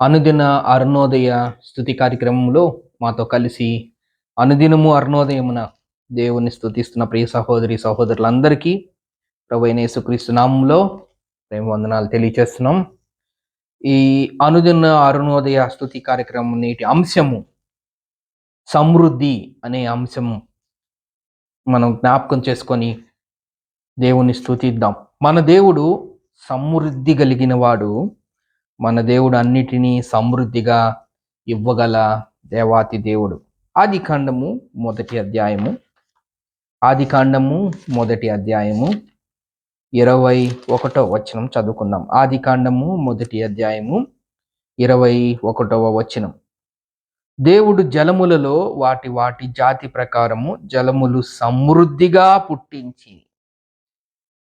అనుదిన అరుణోదయ స్థుతి కార్యక్రమంలో మాతో కలిసి అనుదినము అరుణోదయమున దేవుని స్థుతిస్తున్న ప్రియ సహోదరి సహోదరులందరికీ ప్రభు యేసుక్రీస్తు నామంలో ప్రేమ వందనాలు తెలియచేస్తున్నాం. ఈ అనుదిన అరుణోదయ స్థుతి కార్యక్రమం నేటి అంశము సమృద్ధి అనే అంశము మనం జ్ఞాపకం చేసుకొని దేవుని స్థుతిద్దాం మన దేవుడు సమృద్ధి కలిగిన వాడు. మన దేవుడు అన్నిటినీ సమృద్ధిగా ఇవ్వగల దేవాతి దేవుడు. ఆది కాండము మొదటి అధ్యాయము. ఆది కాండము మొదటి అధ్యాయము. ఇరవై ఒకటో వచనం చదువుకుందాం. ఆది కాండము మొదటి అధ్యాయము. ఇరవై ఒకటవ వచనం. దేవుడు జలములలో వాటి వాటి జాతి ప్రకారము జలములు సమృద్ధిగా పుట్టించి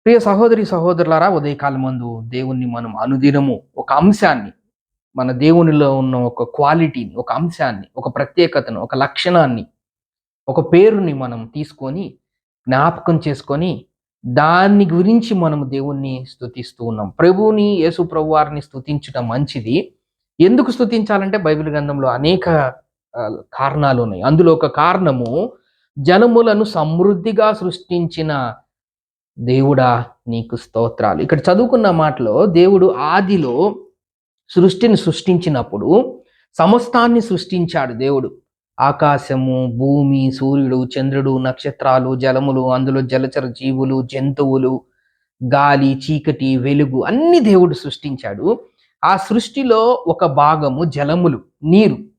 ప్రియ సహోదరి సహోదరులారా ఉదయకాలం ముందు దేవుణ్ణి మనం అనుదినము. ఒక అంశాన్ని మన దేవునిలో ఉన్న ఒక క్వాలిటీని ఒక అంశాన్ని ఒక ప్రత్యేకతను ఒక లక్షణాన్ని ఒక పేరుని మనం తీసుకొని జ్ఞాపకం చేసుకొని దాని గురించి మనం దేవుణ్ణి స్థుతిస్తూ ఉన్నాం. ప్రభువుని యేసు ప్రభు వారిని మంచిది. ఎందుకు స్థుతించాలంటే బైబిల్ గ్రంథంలో అనేక కారణాలు ఉన్నాయి అందులో ఒక కారణము జనములను సమృద్ధిగా సృష్టించిన దేవుడా నీకు స్తోత్రాలు. ఇక్కడ చదువుకున్న మాటలో దేవుడు ఆదిలో సృష్టిని సృష్టించినప్పుడు సమస్తాన్ని సృష్టించాడు దేవుడు. ఆకాశము భూమి సూర్యుడు చంద్రుడు నక్షత్రాలు జలములు అందులో జలచర జీవులు జంతువులు గాలి చీకటి వెలుగు అన్ని దేవుడు సృష్టించాడు. ఆ సృష్టిలో ఒక భాగము జలములు నీరు.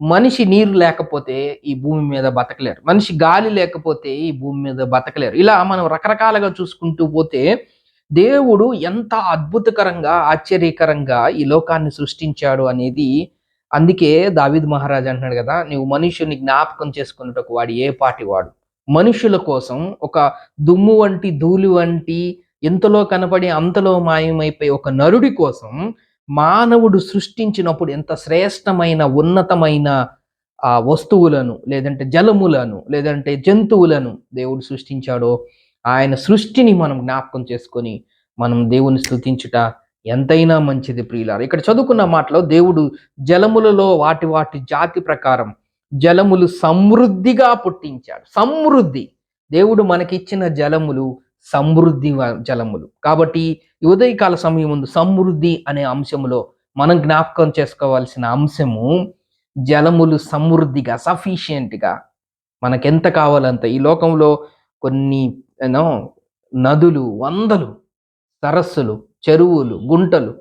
మనిషి నీరు లేకపోతే ఈ భూమి మీద బతకలేరు. మనిషి గాలి లేకపోతే ఈ భూమి మీద బతకలేరు. ఇలా మనం రకరకాలుగా చూసుకుంటూ పోతే దేవుడు ఎంత అద్భుతకరంగా ఆశ్చర్యకరంగా ఈ లోకాన్ని సృష్టించాడు అనేది అందుకే దావిద్ మహారాజ్ అంటున్నాడు కదా నువ్వు మనుషుని జ్ఞాపకం చేసుకున్నట్టు వాడు ఏ పాటి వాడు? మనుషుల కోసం ఒక దుమ్ము వంటి ధూళి వంటి ఎంతలో కనపడి అంతలో మాయమైపోయి ఒక నరుడి కోసం మానవుడు సృష్టించినప్పుడు ఎంత శ్రేష్టమైన ఉన్నతమైన ఆ వస్తువులను లేదంటే జలములను లేదంటే జంతువులను దేవుడు సృష్టించాడో ఆయన సృష్టిని మనం జ్ఞాపకం చేసుకొని మనం దేవుని స్థుతించుట ఎంతైనా మంచిది ప్రియులారు. ఇక్కడ చదువుకున్న మాటలో దేవుడు జలములలో వాటి వాటి జాతి ప్రకారం జలములు సమృద్ధిగా పుట్టించాడు. సమృద్ధి. దేవుడు మనకిచ్చిన జలములు సమృద్ధి వ- జలములు. కాబట్టి ఉదయకాల సమయం ముందు సమృద్ధి అనే అంశములో మనం జ్ఞాపకం చేసుకోవాల్సిన అంశము జలములు సమృద్ధిగా సఫిషియెంట్గా మనకెంత కావాలంత. ఈ లోకంలో కొన్ని ఏనో నదులు వందలు సరస్సులు చెరువులు గుంటలు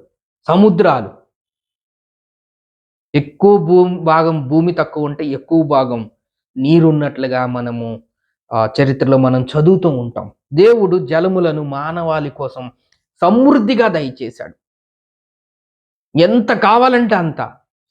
సముద్రాలు. ఎక్కువ భూమి భాగం భూమి తక్కువ ఉంటే ఎక్కువ భాగం నీరున్నట్లుగా మనము చరిత్రలో మనం చదువుతూ ఉంటాం. దేవుడు జలములను మానవాళి కోసం సమృద్ధిగా దయచేశాడు. ఎంత కావాలంటే అంత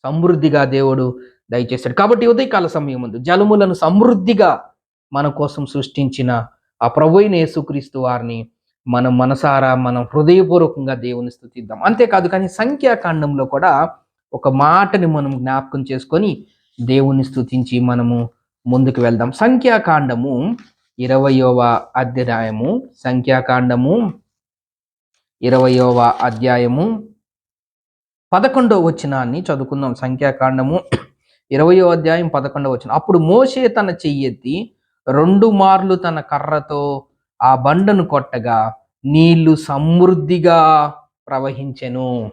సమృద్ధిగా దేవుడు దయచేశాడు. కాబట్టి ఉదయకాల సమయం ముందు జలములను సమృద్ధిగా మన కోసం సృష్టించిన ఆ ప్రభు యేసుక్రీస్తు వారిని మనం మనసారా మనం హృదయపూర్వకంగా దేవుని స్థుతిద్దాం. అంతేకాదు కానీ సంఖ్యాకాండంలో కూడా ఒక మాటని మనం జ్ఞాపకం చేసుకొని దేవుని స్థుతించి మనము ముందుకు వెళ్దాం. సంఖ్యాకాండము ఇరవయవ అధ్యాయము. సంఖ్యాకాండము ఇరవయవ అధ్యాయము. పదకొండవ వచనాన్ని చదువుకుందాం. సంఖ్యాకాండము ఇరవయో అధ్యాయం పదకొండవ వచనం. అప్పుడు మోసే తన చెయ్యెత్తి రెండు మార్లు తన కర్రతో ఆ బండను కొట్టగా నీళ్ళు సమృద్ధిగా ప్రవహించెను.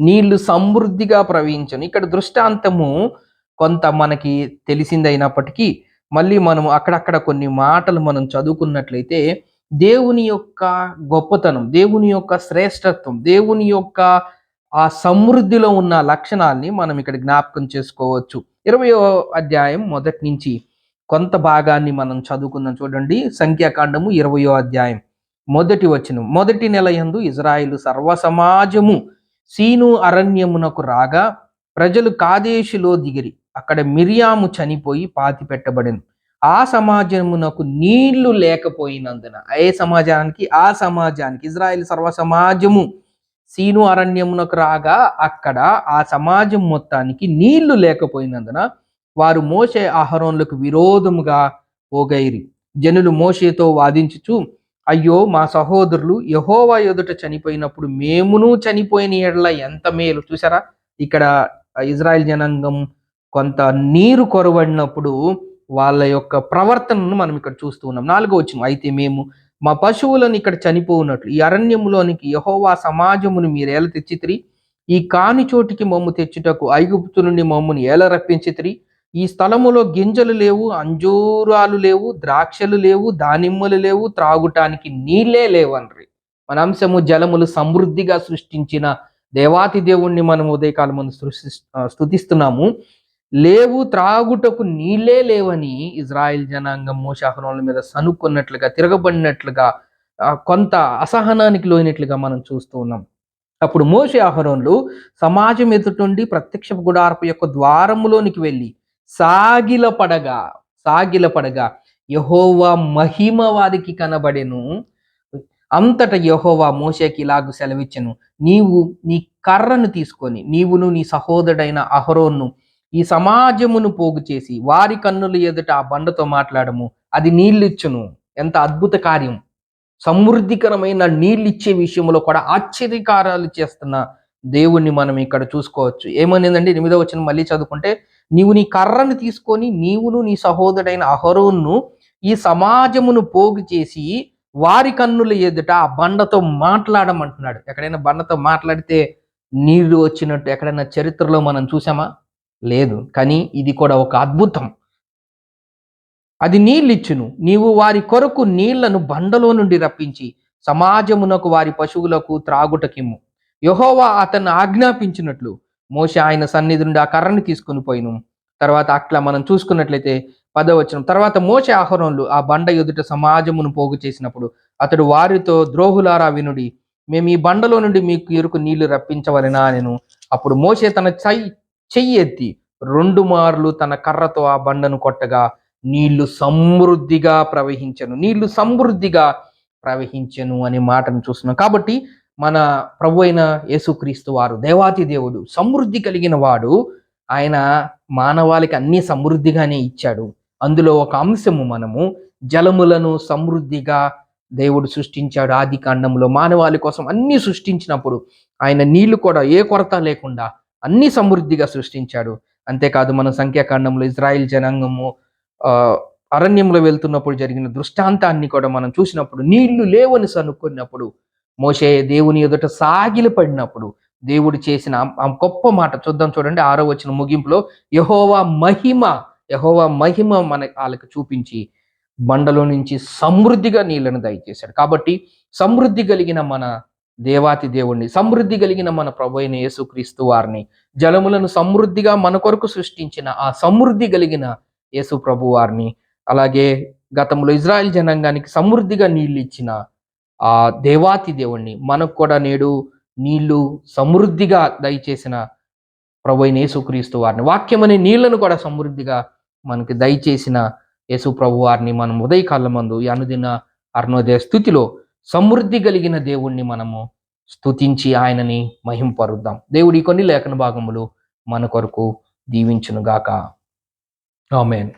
నీళ్ళు సమృద్ధిగా ప్రవహించను. ఇక్కడ దృష్టాంతము కొంత మనకి తెలిసిందైనప్పటికీ మళ్ళీ మనం అక్కడక్కడ కొన్ని మాటలు మనం చదువుకున్నట్లయితే దేవుని యొక్క గొప్పతనం దేవుని యొక్క శ్రేష్టత్వం దేవుని యొక్క ఆ సమృద్ధిలో ఉన్న లక్షణాల్ని మనం ఇక్కడ జ్ఞాపకం చేసుకోవచ్చు. ఇరవయో అధ్యాయం మొదటి నుంచి కొంత భాగాన్ని మనం చదువుకుందాం చూడండి. సంఖ్యాకాండము ఇరవయో అధ్యాయం మొదటి వచనం. మొదటి నెల యందు ఇజ్రాయిలు సర్వ సమాజము సీను అరణ్యమునకు రాగా ప్రజలు కాదేశులో దిగిరి. అక్కడ మిరియాము చనిపోయి పాతి పెట్టబడింది. ఆ సమాజమునకు నీళ్ళు లేకపోయినందున ఏ సమాజానికి? ఆ సమాజానికి. ఇజ్రాయిల్ సర్వ సమాజము సీను అరణ్యమునకు రాగా అక్కడ ఆ సమాజం మొత్తానికి నీళ్ళు లేకపోయినందున వారు మోషే ఆహారంలకు విరోధముగా పోగైరి. జనులు మోషేతో వాదించుచు అయ్యో మా సహోదరులు యహోవా ఎదుట చనిపోయినప్పుడు మేమును చనిపోయిన ఎడల ఎంత మేలు చూసారా ఇక్కడ ఇజ్రాయెల్ జనాంగం కొంత నీరు కొరవడినప్పుడు వాళ్ళ యొక్క ప్రవర్తనను మనం ఇక్కడ చూస్తూ ఉన్నాం. నాలుగో వచ్చిన అయితే మేము మా పశువులను ఇక్కడ చనిపోవునట్లు ఈ అరణ్యములోనికి యహోవా సమాజమును మీరు ఎలా తెచ్చితిరి ఈ కాని చోటికి మమ్ము తెచ్చుటకు ఐగుప్తు నుండి మమ్ముని ఎలా రప్పించితిరి. ఈ స్థలములో గింజలు లేవు అంజూరాలు లేవు ద్రాక్షలు లేవు దానిమ్మలు లేవు త్రాగుటానికి నీళ్ళే లేవనరి. మన అంశము జలములు సమృద్ధిగా సృష్టించిన దేవాతి దేవుణ్ణి మనం ఉదయకాలం మనం సృష్టి స్థుతిస్తున్నాము లేవు త్రాగుటకు నీళ్ళే లేవని ఇజ్రాయెల్ జనాంగం మోషాహరణల మీద సనుక్కున్నట్లుగా తిరగబడినట్లుగా కొంత అసహనానికి లోయినట్లుగా మనం చూస్తూ ఉన్నాం. అప్పుడు మోషే ఆహరణలు సమాజం ఎదుటుండి ప్రత్యక్ష గుడారపు యొక్క ద్వారములోనికి వెళ్ళి సాగిల పడగా సాగిల పడగా యహోవా మహిమ వారికి కనబడెను అంతట యహోవా మోషేకి ఇలాగ సెలవిచ్చను. నీవు నీ కర్రను తీసుకొని నీవును నీ సహోదరుడైన అహరోన్ను ఈ సమాజమును పోగు చేసి వారి కన్నుల ఎదుట ఆ బండతో మాట్లాడము. అది నీళ్ళిచ్చును. ఎంత అద్భుత కార్యం. సమృద్ధికరమైన నీళ్ళిచ్చే విషయంలో కూడా ఆశ్చర్యకారాలు చేస్తున్న దేవుణ్ణి మనం ఇక్కడ చూసుకోవచ్చు. ఏమనేదండి ఎనిమిదో వచ్చిన మళ్ళీ చదువుకుంటే నీవు నీ కర్రను తీసుకొని నీవును నీ సహోదరుడైన అహరోన్ను ఈ సమాజమును పోగు చేసి వారి కన్నుల ఎదుట ఆ బండతో మాట్లాడమంటున్నాడు. ఎక్కడైనా బండతో మాట్లాడితే నీళ్ళు వచ్చినట్టు ఎక్కడైనా చరిత్రలో మనం చూసామా లేదు. కానీ ఇది కూడా ఒక అద్భుతం. అది నీళ్ళిచ్చును. నీవు వారి కొరకు నీళ్ళను బండలో నుండి రప్పించి సమాజమునకు వారి పశువులకు త్రాగుటకిమ్ము. యహోవా అతను ఆజ్ఞాపించినట్లు మోషే ఆయన సన్నిధి నుండి ఆ కర్రని తీసుకుని పోయిను. తర్వాత అట్లా మనం చూసుకున్నట్లయితే పదవచనం. తర్వాత మోషే ఆహరణలు ఆ బండ ఎదుట సమాజమును పోగు చేసినప్పుడు అతడు వారితో ద్రోహులారా వినుడి మేము ఈ బండలో నుండి మీకు ఎరుకు నీళ్ళు రప్పించవలెనా నేను అప్పుడు మోషే తన చై చెయ్యి ఎత్తి రెండు మార్లు తన కర్రతో ఆ బండను కొట్టగా నీళ్ళు సమృద్ధిగా ప్రవహించను. నీళ్ళు సమృద్ధిగా ప్రవహించను అనే మాటను చూస్తున్నాం. కాబట్టి మన ప్రభు అయిన యేసుక్రీస్తు వారు దేవాతి దేవుడు సమృద్ధి కలిగిన వాడు ఆయన మానవాళికి అన్ని సమృద్ధిగానే ఇచ్చాడు. అందులో ఒక అంశము మనము జలములను సమృద్ధిగా దేవుడు సృష్టించాడు ఆది కాండంలో. మానవాళి కోసం అన్ని సృష్టించినప్పుడు ఆయన నీళ్ళు కూడా ఏ కొరత లేకుండా అన్ని సమృద్ధిగా సృష్టించాడు. అంతేకాదు మన సంఖ్యాకాండంలో ఇజ్రాయిల్ జనాంగము అరణ్యంలో వెళ్తున్నప్పుడు జరిగిన దృష్టాంతాన్ని కూడా మనం చూసినప్పుడు నీళ్ళు లేవని సనుక్కున్నప్పుడు మోషే దేవుని ఎదుట సాగిలి పడినప్పుడు దేవుడు చేసిన ఆ- గొప్ప మాట చూద్దాం చూడండి ఆరో వచ్చిన ముగింపులో యహోవా మహిమ యహోవా మహిమ మన వాళ్ళకి చూపించి బండలో నుంచి సమృద్ధిగా నీళ్ళను దయచేశాడు. కాబట్టి సమృద్ధి కలిగిన మన దేవాతి దేవుణ్ణి సమృద్ధి కలిగిన మన ప్రభు అయిన యేసుక్రీస్తు వారిని జలములను సమృద్ధిగా మన కొరకు సృష్టించిన ఆ సమృద్ధి కలిగిన యేసు ప్రభు వారిని అలాగే గతంలో ఇజ్రాయెల్ జనాంగానికి సమృద్ధిగా నీళ్ళు ఇచ్చిన ఆ దేవాతి దేవుణ్ణి మనకు కూడా నేడు నీళ్ళు సమృద్ధిగా దయచేసిన ప్రభు అయిన యేసుక్రీస్తు వారిని వాక్యం అనే నీళ్ళను కూడా సమృద్ధిగా మనకి దయచేసిన యేసు ప్రభు వారిని మనం ఉదయకాలం మందు అనుదిన అరుణోదయ స్థుతిలో సమృద్ధి కలిగిన దేవుణ్ణి మనము స్తుతించి ఆయనని మహింపరుద్దాం. దేవుడి కొన్ని లేఖన భాగములు మన కొరకు దీవించునుగాక. ఆమెన్.